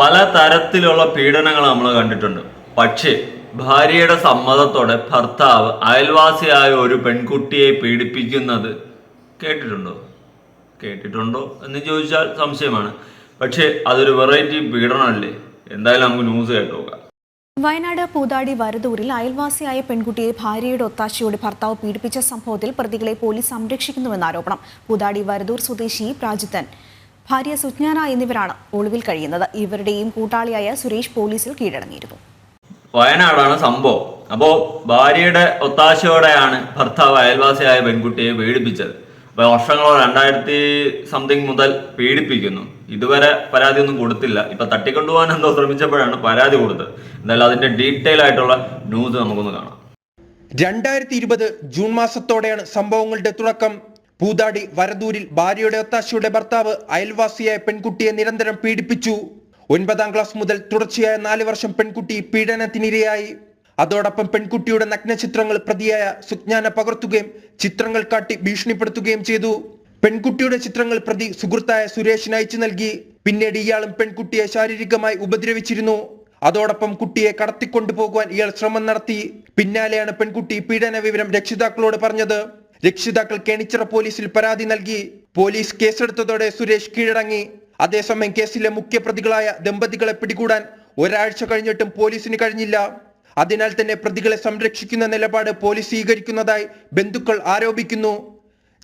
പല തരത്തിലുള്ള പീഡനങ്ങൾ നമ്മൾ കണ്ടിട്ടുണ്ട്. പക്ഷേ ഭാര്യയുടെ സമ്മതത്തോടെ ഭർത്താവ് അയൽവാസിയായ ഒരു പെൺകുട്ടിയെ പീഡിപ്പിക്കുന്നത് കേട്ടിട്ടുണ്ടോ? കേട്ടിട്ടുണ്ടോ എന്ന് ചോദിച്ചാൽ സംശയമാണ്. പക്ഷേ അതൊരു വെറൈറ്റി പീഡനമല്ലേ? എന്തായാലും നമുക്ക് ന്യൂസ് കേട്ടോ വയനാട് പൂതാടി വരദൂരിൽ അയൽവാസിയായ പെൺകുട്ടിയെ ഭാര്യയുടെ ഒത്താശയോടെ ഭർത്താവ് പീഡിപ്പിച്ച സംഭവത്തിൽ പ്രതികളെ പോലീസ് സംരക്ഷിക്കുന്നുവെന്ന് ആരോപണം പൂതാടി വരദൂർ സ്വദേശി പ്രാജിത്തൻ. ഭാര്യ സുജ്ഞാന എന്നിവരാണ് ഒളിവിൽ കഴിയുന്നത്. ഇവരുടെയും കൂട്ടാളിയായ സുരേഷ് പോലീസിൽ കീഴടങ്ങിയിരുന്നു. വയനാടാണ് സംഭവം. അപ്പോ ഭാര്യയുടെ ഒത്താശയോടെയാണ് ഭർത്താവ് അയൽവാസിയായ പെൺകുട്ടിയെ പീഡിപ്പിച്ചത് അപ്പൊ വർഷങ്ങളോ രണ്ടായിരത്തി സംതിങ് മുതൽ പീഡിപ്പിക്കുന്നു. ഇതുവരെ പരാതി ഒന്നും കൊടുത്തില്ല. ഇപ്പൊ തട്ടിക്കൊണ്ടുപോകാൻ എന്തോ ശ്രമിച്ചപ്പോഴാണ് പരാതി കൊടുത്തത്. എന്തായാലും അതിന്റെ ഡീറ്റെയിൽ ആയിട്ടുള്ള ന്യൂസ് നമുക്കൊന്ന് കാണാം. രണ്ടായിരത്തി ഇരുപത് ജൂൺ മാസത്തോടെയാണ് സംഭവങ്ങളുടെ തുടക്കം. പൂതാടി വരദൂരിൽ ഭാര്യയുടെ ഒത്താശയുടെ ഭർത്താവ് അയൽവാസിയായ പെൺകുട്ടിയെ നിരന്തരം പീഡിപ്പിച്ചു. ഒൻപതാം ക്ലാസ് മുതൽ തുടർച്ചയായ നാല് വർഷം പെൺകുട്ടി പീഡനത്തിനിരയായി. അതോടൊപ്പം പെൺകുട്ടിയുടെ നഗ്നചിത്രങ്ങൾ പ്രതിയായ സുജ്ഞാന പകർത്തുകയും ചിത്രങ്ങൾ കാട്ടി ഭീഷണിപ്പെടുത്തുകയും ചെയ്തു. പെൺകുട്ടിയുടെ ചിത്രങ്ങൾ പ്രതി സുഹൃത്തായ സുരേഷിന് അയച്ചു നൽകി. പിന്നീട് ഇയാളും പെൺകുട്ടിയെ ശാരീരികമായി ഉപദ്രവിച്ചിരുന്നു. അതോടൊപ്പം കുട്ടിയെ കടത്തിക്കൊണ്ടുപോകുവാൻ ഇയാൾ ശ്രമം നടത്തി. പിന്നാലെയാണ് പെൺകുട്ടി പീഡന വിവരം രക്ഷിതാക്കളോട് പറഞ്ഞത്. രക്ഷിതാക്കൾ കേണിച്ചിറ പോലീസിൽ പരാതി നൽകി. പോലീസ് കേസെടുത്തതോടെ സുരേഷ് കീഴടങ്ങി. അതേസമയം കേസിലെ മുഖ്യപ്രതികളായ ദമ്പതികളെ പിടികൂടാൻ ഒരാഴ്ച കഴിഞ്ഞിട്ടും പോലീസിന് കഴിഞ്ഞില്ല. അതിനാൽ തന്നെ പ്രതികളെ സംരക്ഷിക്കുന്ന നിലപാട് പോലീസ് സ്വീകരിക്കുന്നതായി ബന്ധുക്കൾ ആരോപിക്കുന്നു.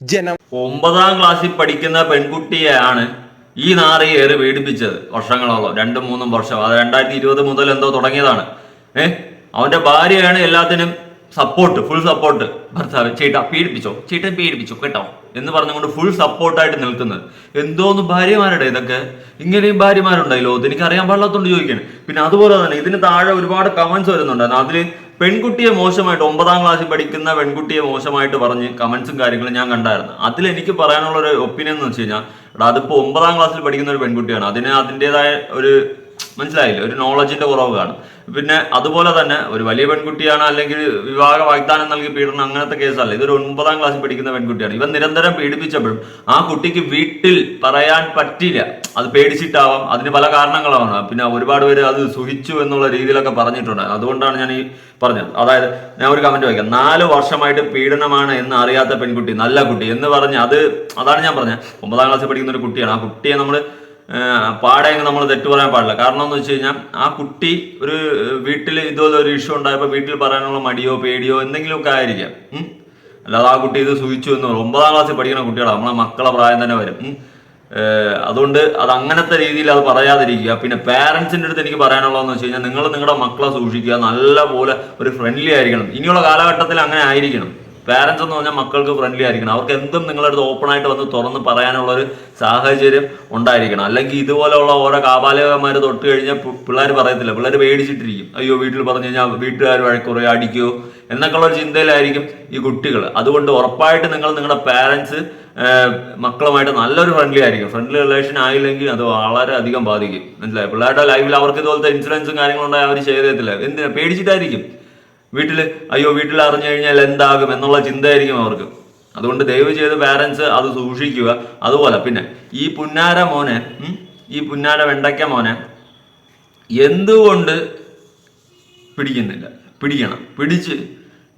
ജനം ഒമ്പതാം ക്ലാസ്സിൽ പഠിക്കുന്ന പെൺകുട്ടിയെയാണ് ഈ നാറി ഏറെ പീഡിപ്പിച്ചത് വർഷങ്ങളോളം. രണ്ടും മൂന്നും വർഷം. അത് രണ്ടായിരത്തി ഇരുപത് മുതൽ എന്തോ തുടങ്ങിയതാണ്. ഏഹ് അവന്റെ ഭാര്യയാണ് എല്ലാത്തിനും സപ്പോർട്ട് ഫുൾ സപ്പോർട്ട് ഭർത്താവ് ചേട്ടാ പീഡിപ്പിച്ചോ ചേട്ടൻ പീഡിപ്പിച്ചോ കേട്ടോ? എന്ന് പറഞ്ഞുകൊണ്ട് ഫുൾ സപ്പോർട്ടായിട്ട് നിൽക്കുന്നത്. എന്തോന്ന് ഭാര്യമാരുടെ ഇതൊക്കെ? ഇങ്ങനെയും ഭാര്യമാരുണ്ടായില്ലോ ലോകത്ത്. എനിക്ക് അറിയാൻ പാടില്ലാത്തോണ്ട് ചോദിക്കുകയാണ്. പിന്നെ അതുപോലെ തന്നെ ഇതിന് താഴെ ഒരുപാട് കമന്റ്സ് വരുന്നുണ്ടായിരുന്നു അതിൽ പെൺകുട്ടിയെ മോശമായിട്ട് ഒമ്പതാം ക്ലാസ്സിൽ പഠിക്കുന്ന പെൺകുട്ടിയെ മോശമായിട്ട് പറഞ്ഞ് കമന്റ്സും കാര്യങ്ങളും ഞാൻ കണ്ടായിരുന്നു. അതിൽ എനിക്ക് പറയാനുള്ള ഒരു ഒപ്പീനിയൻ എന്ന് വെച്ച് കഴിഞ്ഞാൽ എടാ അതിപ്പോ ഒമ്പതാം ക്ലാസ്സിൽ പഠിക്കുന്ന ഒരു പെൺകുട്ടിയാണ്. അതിന് അതിന്റെതായ ഒരു മനസ്സിലായില്ല? ഒരു നോളജിന്റെ കുറവ് കാണും. പിന്നെ അതുപോലെ തന്നെ ഒരു വലിയ പെൺകുട്ടിയാണ് അല്ലെങ്കിൽ വിവാഹ വാഗ്ദാനം നൽകി പീഡനം അങ്ങനത്തെ കേസല്ല. ഇതൊരു ഒൻപതാം ക്ലാസ്സിൽ പഠിക്കുന്ന പെൺകുട്ടിയാണ്. ഇവൻ നിരന്തരം പീഡിപ്പിച്ചപ്പോഴും ആ കുട്ടിക്ക് വീട്ടിൽ പറയാൻ പറ്റില്ല. അത് പേടിച്ചിട്ടാവാം. അതിന് പല കാരണങ്ങളാണ്. പിന്നെ ഒരുപാട് പേര് അത് സുഹിച്ചു എന്നുള്ള രീതിയിലൊക്കെ പറഞ്ഞിട്ടുണ്ട്. അതുകൊണ്ടാണ് ഞാൻ ഈ പറഞ്ഞത്. അതായത് ഞാൻ ഒരു കമന്റ് വായിക്കാം. നാല് വർഷമായിട്ട് പീഡനമാണ് എന്ന് അറിയാത്ത പെൺകുട്ടി നല്ല കുട്ടി എന്ന് പറഞ്ഞ് അത് അതാണ് ഞാൻ പറഞ്ഞത്. ഒമ്പതാം ക്ലാസ്സിൽ പഠിക്കുന്ന ഒരു കുട്ടിയാണ്. ആ കുട്ടിയെ നമ്മൾ പാടെ നമ്മൾ തെറ്റു പറയാൻ പാടില്ല. കാരണം എന്ന് വെച്ച് കഴിഞ്ഞാൽ ആ കുട്ടി ഒരു വീട്ടിൽ ഇതുപോലെ ഒരു ഇഷ്യൂ ഉണ്ടായപ്പോൾ വീട്ടിൽ പറയാനുള്ള മടിയോ പേടിയോ എന്തെങ്കിലുമൊക്കെ ആയിരിക്കാം. അല്ലാതെ ആ കുട്ടി ഇത് സൂചിച്ചു എന്ന് പറയും ഒമ്പതാം ക്ലാസ്സിൽ പഠിക്കുന്ന കുട്ടികളാണ് നമ്മളെ മക്കളെ പ്രായം തന്നെ വരും. അതുകൊണ്ട് അത് അങ്ങനത്തെ രീതിയിൽ അത് പറയാതിരിക്കുക. പിന്നെ പാരന്റ്സിന്റെ അടുത്ത് എനിക്ക് പറയാനുള്ളതെന്ന് വെച്ച് കഴിഞ്ഞാൽ നിങ്ങൾ നിങ്ങളുടെ മക്കളെ സൂക്ഷിക്കുക. നല്ല പോലെ ഒരു ഫ്രണ്ട്ലി ആയിരിക്കണം. ഇനിയുള്ള കാലഘട്ടത്തിൽ അങ്ങനെ ആയിരിക്കണം. പാരന്റ്സ് എന്ന് പറഞ്ഞാൽ മക്കൾക്ക് ഫ്രണ്ട്ലി ആയിരിക്കണം. അവർക്ക് എന്തും നിങ്ങളുടെ അടുത്ത് ഓപ്പൺ ആയിട്ട് വന്ന് തുറന്ന് പറയാനുള്ള ഒരു സാഹചര്യം ഉണ്ടായിരിക്കണം. അല്ലെങ്കിൽ ഇതുപോലെയുള്ള ഓരോ കാപാലകന്മാർ തൊട്ട് കഴിഞ്ഞാൽ പിള്ളേർ പറയത്തില്ല. പിള്ളേർ പേടിച്ചിട്ടിരിക്കും. അയ്യോ വീട്ടിൽ പറഞ്ഞു കഴിഞ്ഞാൽ വീട്ടുകാർ വഴക്കുറയോ അടിക്കുകയോ എന്നൊക്കെയുള്ള ഒരു ചിന്തയിലായിരിക്കും ഈ കുട്ടികൾ അതുകൊണ്ട് ഉറപ്പായിട്ട് നിങ്ങൾ നിങ്ങളുടെ പാരന്റ്സ് മക്കളുമായിട്ട് നല്ലൊരു ഫ്രണ്ട്ലി ആയിരിക്കും ഫ്രണ്ട്ലി റിലേഷൻ ആയില്ലെങ്കിൽ അത് വളരെ അധികം ബാധിക്കും. മനസ്സിലായി? പിള്ളേരുടെ ലൈഫിൽ അവർക്ക് ഇതുപോലത്തെ ഇൻസിഡൻസും കാര്യങ്ങളുണ്ടായി അവർ ചെയ്തേത്തില്ല എന്തിനാ? പേടിച്ചിട്ടായിരിക്കും. വീട്ടിൽ അയ്യോ വീട്ടിൽ അറിഞ്ഞു കഴിഞ്ഞാൽ എന്താകും എന്നുള്ള ചിന്തയായിരിക്കും അവർക്ക്. അതുകൊണ്ട് ദയവ് ചെയ്ത് പാരൻസ് അത് സൂക്ഷിക്കുക. അതുപോലെ പിന്നെ ഈ പുന്നാര മോനെ ഈ പുന്നാര വെണ്ടയ്ക്ക മോനെ എന്തുകൊണ്ട് പിടിക്കുന്നില്ല? പിടിക്കണം. പിടിച്ച്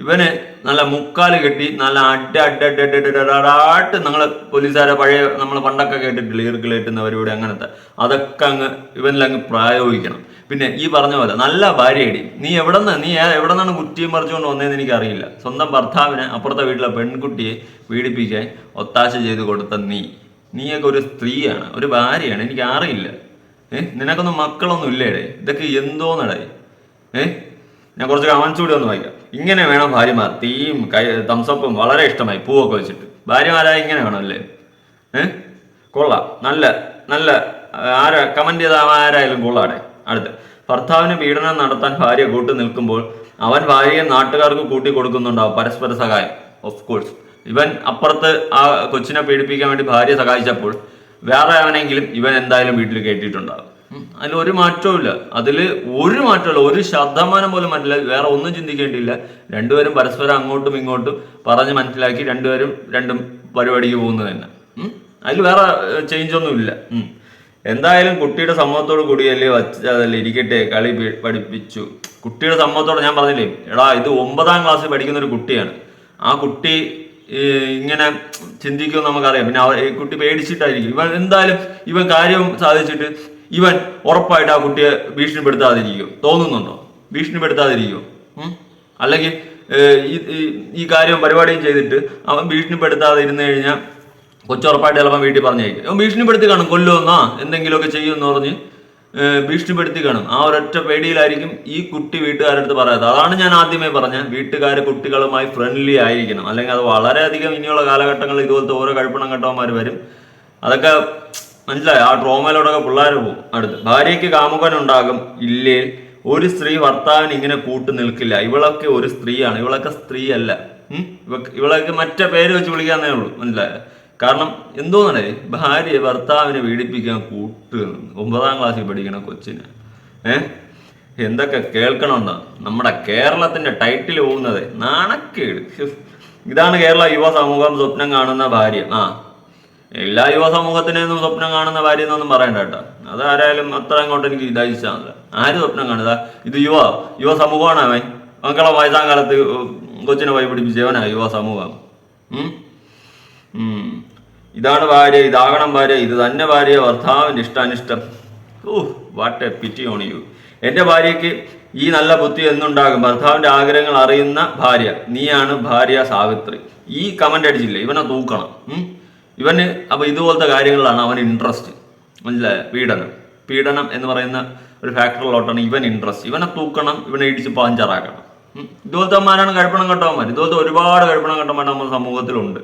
ഇവന് നല്ല മുക്കാൽ കെട്ടി നല്ല അഡ അഡ അഡ് അഡ് അഡ അഡ നിങ്ങൾ പോലീസുകാരെ പഴയ നമ്മൾ പണ്ടൊക്കെ കേട്ടിട്ടില്ല ഈർക്കിലേറ്റുന്നവരോട് അങ്ങനത്തെ. അതൊക്കെ അങ്ങ് ഇവനിലങ്ങ് പ്രായോഗിക്കണം. പിന്നെ ഈ പറഞ്ഞ പോലെ നല്ല ഭാര്യയടി. നീ എവിടെ നിന്ന് നീ എവിടെ നിന്നാണ് കുറ്റിയും മറിച്ചുകൊണ്ട് വന്നതെന്ന് എനിക്കറിയില്ല. സ്വന്തം ഭർത്താവിനെ അപ്പുറത്തെ വീട്ടിലെ പെൺകുട്ടിയെ പീഡിപ്പിക്കാൻ ഒത്താശ ചെയ്ത് കൊടുത്ത നീ. നീയൊക്കെ ഒരു സ്ത്രീയാണ് ഒരു ഭാര്യയാണ് എനിക്ക് അറിയില്ല ഏഹ് നിനക്കൊന്നും മക്കളൊന്നും ഇല്ലേടേ? ഇതൊക്കെ എന്തോന്നടേ? ഏഹ് ഞാൻ കുറച്ച് കമൻസ് കൂടി ഒന്ന് വായിക്കാം. ഇങ്ങനെ വേണം ഭാര്യമാർ തീയും കൈ തംസപ്പും വളരെ ഇഷ്ടമായി പൂവൊക്കെ വെച്ചിട്ട്. ഭാര്യമാരായ ഇങ്ങനെ വേണം അല്ലേ? ഏഹ് കൊള്ളാം. നല്ല നല്ല ആരാ കമന്റ് ചെയ്ത ആരായാലും കൊള്ളാടെ അടുത്ത്. ഭർത്താവിന് പീഡനം നടത്താൻ ഭാര്യ കൂട്ടു നിൽക്കുമ്പോൾ അവൻ ഭാര്യയെ നാട്ടുകാർക്ക് കൂട്ടി കൊടുക്കുന്നുണ്ടാവും. പരസ്പര സഹായം. ഓഫ് കോഴ്സ് ഇവൻ അപ്പുറത്ത് ആ കൊച്ചിനെ പീഡിപ്പിക്കാൻ വേണ്ടി ഭാര്യ സഹായിച്ചപ്പോൾ വേറെ ആവനെങ്കിലും ഇവൻ എന്തായാലും വീട്ടിൽ കേട്ടിട്ടുണ്ടാകും. അതിൽ ഒരു മാറ്റവും ഇല്ല അതിൽ ഒരു മാറ്റമില്ല ഒരു ശതമാനം പോലും മാറ്റില്ല വേറെ ഒന്നും ചിന്തിക്കേണ്ടിയില്ല. രണ്ടുപേരും പരസ്പരം അങ്ങോട്ടും ഇങ്ങോട്ടും പറഞ്ഞ് മനസ്സിലാക്കി രണ്ടുപേരും രണ്ടും പരിപാടിക്ക് പോകുന്നത് തന്നെ. അതിൽ വേറെ ചേഞ്ച് ഒന്നും ഇല്ല. എന്തായാലും കുട്ടിയുടെ സമ്മതത്തോട് കൂടിയല്ലേ വച്ചതല്ലേ ഇരിക്കട്ടെ കളി പഠിപ്പിച്ചു. കുട്ടിയുടെ സമ്മതത്തോടെ ഞാൻ പറഞ്ഞില്ലേ എടാ ഇത് ഒമ്പതാം ക്ലാസ്സിൽ പഠിക്കുന്ന ഒരു കുട്ടിയാണ്. ആ കുട്ടി ഇങ്ങനെ ചിന്തിക്കുമെന്ന് നമുക്കറിയാം. പിന്നെ അവർ കുട്ടി പേടിച്ചിട്ടായിരിക്കും. ഇവൻ എന്തായാലും ഇവൻ കാര്യം സാധിച്ചിട്ട് ഇവൻ ഉറപ്പായിട്ട് ആ കുട്ടിയെ ഭീഷണിപ്പെടുത്താതിരിക്കും. തോന്നുന്നുണ്ടോ? ഭീഷണിപ്പെടുത്താതിരിക്കും? അല്ലെങ്കിൽ ഈ കാര്യം പരിപാടിയും ചെയ്തിട്ട് അവൻ ഭീഷണിപ്പെടുത്താതിരുന്നു കഴിഞ്ഞാൽ കൊച്ചുറപ്പായിട്ട് ചിലപ്പോൾ വീട്ടിൽ പറഞ്ഞേക്കും. ഭീഷണിപ്പെടുത്തി കാണും കൊല്ലുമെന്നാ എന്തെങ്കിലുമൊക്കെ ചെയ്യുമെന്ന് പറഞ്ഞ് ഭീഷണിപ്പെടുത്തി കാണും. ആ ഒരൊറ്റ പേടിയിലായിരിക്കും ഈ കുട്ടി വീട്ടുകാരുടെ അടുത്ത് പറയാത്തത്. അതാണ് ഞാൻ ആദ്യമേ പറഞ്ഞ വീട്ടുകാർ കുട്ടികളുമായി ഫ്രണ്ട്ലി ആയിരിക്കണം. അല്ലെങ്കിൽ അത് വളരെയധികം ഇനിയുള്ള കാലഘട്ടങ്ങളിൽ ഇതുപോലത്തെ ഓരോ കഴിപ്പണം കെട്ടവന്മാർ വരും. അതൊക്കെ മനസ്സിലായി? ആ ട്രോമയിലൂടെയൊക്കെ പിള്ളേർ പോകും അടുത്ത്. ഭാര്യയ്ക്ക് കാമുകനുണ്ടാകും ഇല്ലേ? ഒരു സ്ത്രീ ഭർത്താവിന് ഇങ്ങനെ കൂട്ടു നിൽക്കില്ല. ഇവളൊക്കെ ഒരു സ്ത്രീയാണ്. ഇവളൊക്കെ സ്ത്രീയല്ല? ഇവളൊക്കെ മറ്റേ പേര് വെച്ച് വിളിക്കാന്നേ ഉള്ളൂ. മനസ്സിലായോ? കാരണം എന്തോന്നാണ് ഭാര്യ ഭർത്താവിനെ പീഡിപ്പിക്കാൻ കൂട്ട് ഒമ്പതാം ക്ലാസ്സിൽ പഠിക്കണ കൊച്ചിന്. ഏഹ് എന്തൊക്കെ കേൾക്കണമെന്ന് നമ്മുടെ കേരളത്തിന്റെ ടൈറ്റിൽ പോകുന്നത് നാണക്കേട്. ഇതാണ് കേരള യുവ സമൂഹം സ്വപ്നം കാണുന്ന ഭാര്യ. ആ. എല്ലാ യുവ സമൂഹത്തിനെയൊന്നും സ്വപ്നം കാണുന്ന ഭാര്യ എന്നൊന്നും പറയണ്ട കേട്ടോ. അതാരായാലും അത്ര അങ്ങോട്ട് എനിക്ക് ഇതായിച്ചാണല്ലോ ആര് സ്വപ്നം കാണുക ഇത് യുവ യുവ സമൂഹമാണ് അവൻ? മക്കളെ വയസ്സാം കാലത്ത് കൊച്ചിനെ പോയി പിടിപ്പിച്ചവനാ യുവ സമൂഹം. ഉം? ഇതാണ് ഭാര്യ ഇതാകണം ഭാര്യ ഇത് തന്നെ ഭാര്യ ഭർത്താവിന്റെ ഇഷ്ടാനിഷ്ടം. ഓ what a pity on you എന്റെ ഭാര്യയ്ക്ക് ഈ നല്ല ബുദ്ധി എന്നുണ്ടാകും ഭർത്താവിന്റെ ആഗ്രഹങ്ങൾ അറിയുന്ന ഭാര്യ നീയാണ് ഭാര്യ സാവിത്രി. ഈ കമന്റ് അടിച്ചില്ലേ? ഇവനെ തൂക്കണം? ഇവന് അപ്പോൾ ഇതുപോലത്തെ കാര്യങ്ങളിലാണ് അവന് ഇൻട്രസ്റ്റ് മനസ്സിലായ? പീഡനം. പീഡനം എന്ന് പറയുന്ന ഒരു ഫാക്ടറിലോട്ടാണ് ഇവൻ ഇൻട്രസ്റ്റ് ഇവനെ തൂക്കണം ഇവനെ ഇടിച്ച് പാഞ്ചാറാക്കണം. ഇതുപോലത്തെ അമ്മമാരാണ് കഴിപ്പണം കെട്ടവന്മാർ. ഇതുപോലത്തെ ഒരുപാട് കഴിപ്പണം കെട്ടവന്മാർ നമ്മുടെ സമൂഹത്തിലുണ്ട്.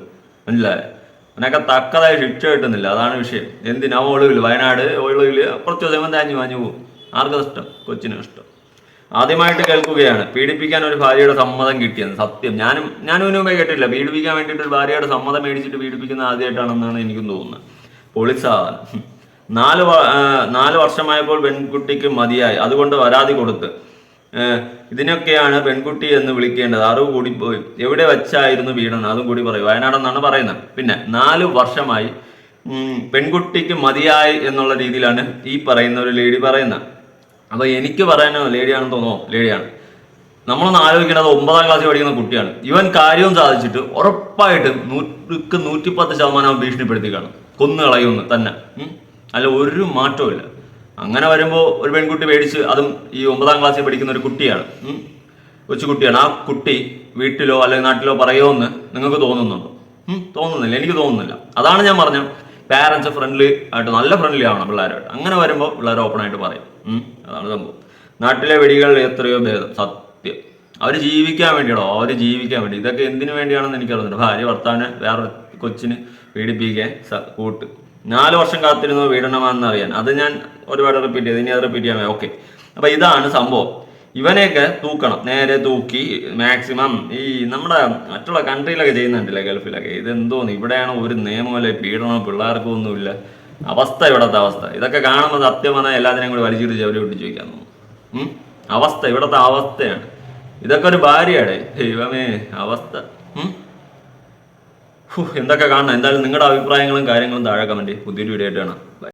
മനസ്സിലായോ? അവനൊക്കെ തക്കതായ ശിക്ഷ കിട്ടുന്നില്ല. അതാണ് വിഷയം. എന്തിനാ? ഒളിവിൽ വയനാട് ഒളിവിൽ കുറച്ച് ദിവസം താഞ്ഞു വാഞ്ഞു പോകും ആർക്കും നഷ്ടം കൊച്ചിനും ഇഷ്ടം. ആദ്യമായിട്ട് കേൾക്കുകയാണ്. പീഡിപ്പിക്കാൻ ഒരു ഭാര്യയുടെ സമ്മതം കിട്ടിയത് സത്യം. ഞാനും ഞാനും മുമ്പേ കേട്ടില്ല പീഡിപ്പിക്കാൻ വേണ്ടിയിട്ട് ഒരു ഭാര്യയുടെ സമ്മതം മേടിച്ചിട്ട് പീഡിപ്പിക്കുന്ന ആദ്യമായിട്ടാണെന്നാണ് എനിക്കും തോന്നുന്നത്. പൊളിസാധനം നാല് നാല് വർഷമായപ്പോൾ പെൺകുട്ടിക്ക് മതിയായി. അതുകൊണ്ട് പരാതി കൊടുത്ത്. ഇതിനൊക്കെയാണ് പെൺകുട്ടി എന്ന് വിളിക്കേണ്ടത്. അറിവ് കൂടി പോയി എവിടെ വച്ചായിരുന്നു വീണെന്ന് അതും കൂടി പറയും. വയനാടെന്നാണ് പറയുന്നത്. പിന്നെ നാല് വർഷമായി പെൺകുട്ടിക്ക് മതിയായി എന്നുള്ള രീതിയിലാണ് ഈ പറയുന്ന ഒരു ലേഡി പറയുന്നത്. അപ്പൊ എനിക്ക് പറയാനോ ലേഡിയാണെന്ന് തോന്നുമോ ലേഡിയാണ്. നമ്മളൊന്ന് ആലോചിക്കേണ്ടത് ഒമ്പതാം ക്ലാസ്സിൽ പഠിക്കുന്ന കുട്ടിയാണ്. ഇവൻ കാര്യവും സാധിച്ചിട്ട് ഉറപ്പായിട്ടും നൂറ്റിക്ക് നൂറ്റിപ്പത്ത് ശതമാനം ഭീഷണിപ്പെടുത്തി കാണും. കൊന്നു കളയുമെന്ന് തന്നെ അല്ല ഒരു മാറ്റവും അങ്ങനെ വരുമ്പോൾ ഒരു പെൺകുട്ടി മേടിച്ച് അതും ഈ ഒമ്പതാം ക്ലാസ്സിൽ പഠിക്കുന്ന ഒരു കുട്ടിയാണ്. കൊച്ചുകുട്ടിയാണ് ആ കുട്ടി വീട്ടിലോ അല്ലെങ്കിൽ നാട്ടിലോ പറയുമെന്ന് നിങ്ങൾക്ക് തോന്നുന്നുണ്ടോ? തോന്നുന്നില്ല. എനിക്ക് തോന്നുന്നില്ല. അതാണ് ഞാൻ പറഞ്ഞത്. പാരൻസ് ഫ്രണ്ട്ലി ആയിട്ട് നല്ല ഫ്രണ്ട്ലി ആവണം പിള്ളേരായിട്ട് അങ്ങനെ വരുമ്പോൾ പിള്ളേർ ഓപ്പൺ ആയിട്ട് പറയും. അതാണ് സംഭവം. നാട്ടിലെ വെടികൾ എത്രയോ ഭേദം. സത്യം. അവർ ജീവിക്കാൻ വേണ്ടിയാണോ അവർ ജീവിക്കാൻ വേണ്ടി. ഇതൊക്കെ എന്തിനു വേണ്ടിയാണെന്ന് എനിക്കറിയുന്നുണ്ട് ഭാര്യ ഭർത്താവിനെ വേറെ കൊച്ചിന് പീഡിപ്പിക്കാൻ കൂട്ട്. നാല് വർഷം കാത്തിരുന്നു വീടണമെന്ന് അറിയാൻ. അത് ഞാൻ ഒരുപാട് റിപ്പീറ്റ് ചെയ്തു. ഇനി അത് റിപ്പീറ്റ് ചെയ്യാൻ ഓക്കെ അപ്പൊ ഇതാണ് സംഭവം. ഇവനെയൊക്കെ തൂക്കണം. നേരെ തൂക്കി മാക്സിമം ഈ നമ്മുടെ മറ്റുള്ള കൺട്രിയിലൊക്കെ ചെയ്യുന്നുണ്ടല്ലേ ഗൾഫിലൊക്കെ? ഇത് എന്തോന്ന് ഇവിടെയാണ് ഒരു നിയമമല്ല? പീഡനമോ പിള്ളേർക്കും ഒന്നുമില്ല അവസ്ഥ ഇവിടത്തെ അവസ്ഥ. ഇതൊക്കെ കാണുമ്പോൾ സത്യമാണ്? എല്ലാത്തിനെയും കൂടി വലിച്ചിട്ട് ചവരി വിട്ട് ചോദിക്കാൻ തോന്നുന്നു? അവസ്ഥ ഇവിടത്തെ അവസ്ഥയാണ്. ഇതൊക്കെ ഒരു ഭാര്യയാണ് ദൈവമേ അവസ്ഥ. എന്തൊക്കെ കാണണം? എന്തായാലും നിങ്ങളുടെ അഭിപ്രായങ്ങളും കാര്യങ്ങളും താഴെ കമന്റ് പുതിയൊരു വീഡിയോ ആയിട്ട് കാണാം.